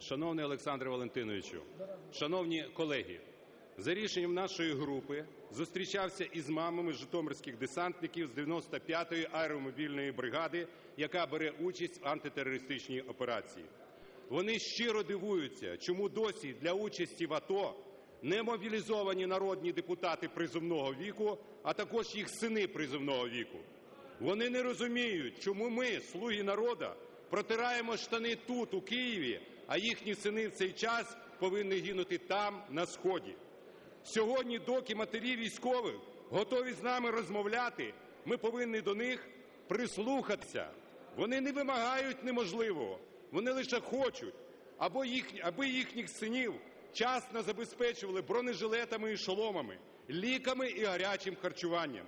Шановний Олександре Валентиновичу, шановні колеги, за рішенням нашої групи зустрічався із мамами житомирських десантників з 95-ї аеромобільної бригади, яка бере участь в антитерористичній операції. Вони щиро дивуються, чому досі для участі в АТО не мобілізовані народні депутати призовного віку, а також їх сини призовного віку. Вони не розуміють, чому ми, "слуги народу", протираємо штани тут, у Києві, а їхні сини в цей час повинні гинути там, на сході. Сьогодні, доки матері військових готові з нами розмовляти, ми повинні до них прислухатися. Вони не вимагають неможливого, вони лише хочуть, аби їхніх синів вчасно забезпечували бронежилетами і шоломами, ліками і гарячим харчуванням.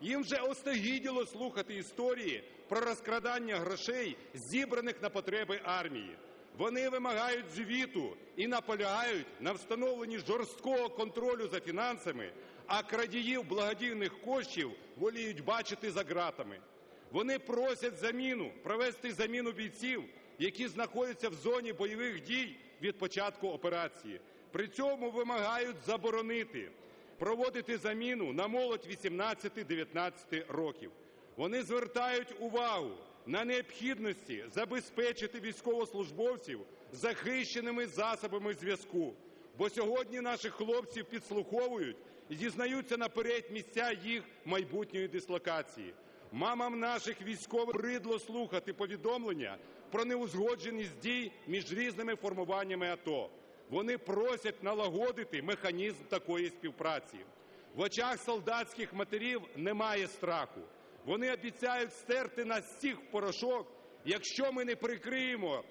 Їм вже остогиділо слухати історії про розкрадання грошей, зібраних на потреби армії. Вони вимагають звіту і наполягають на встановленні жорсткого контролю за фінансами, а крадіїв благодійних коштів воліють бачити за ґратами. Вони просять заміну, провести заміну бійців, які знаходяться в зоні бойових дій від початку операції. При цьому вимагають заборонити проводити заміну на молодь 18-19 років. Вони звертають увагу на необхідності забезпечити військовослужбовців захищеними засобами зв'язку, бо сьогодні наших хлопців підслуховують і дізнаються наперед місця їх майбутньої дислокації. Мамам наших військових набридло слухати повідомлення про неузгодженість дій між різними формуваннями АТО. Вони просять налагодити механізм такої співпраці. В очах солдатських матерів немає страху. Вони обіцяють стерти нас всіх в порошок, якщо ми не прикриємо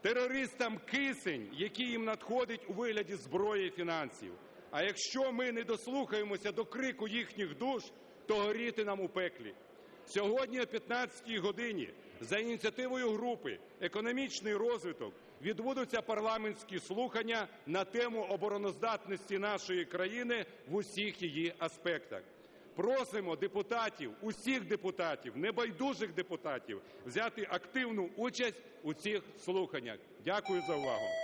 терористам кисень, який їм надходить у вигляді зброї і фінансів. А якщо ми не дослухаємося до крику їхніх душ, то горіти нам у пеклі. Сьогодні о 15 годині за ініціативою групи "Економічний розвиток" відбудуться парламентські слухання на тему обороноздатності нашої країни в усіх її аспектах. Просимо депутатів, усіх депутатів, небайдужих депутатів взяти активну участь у цих слуханнях. Дякую за увагу.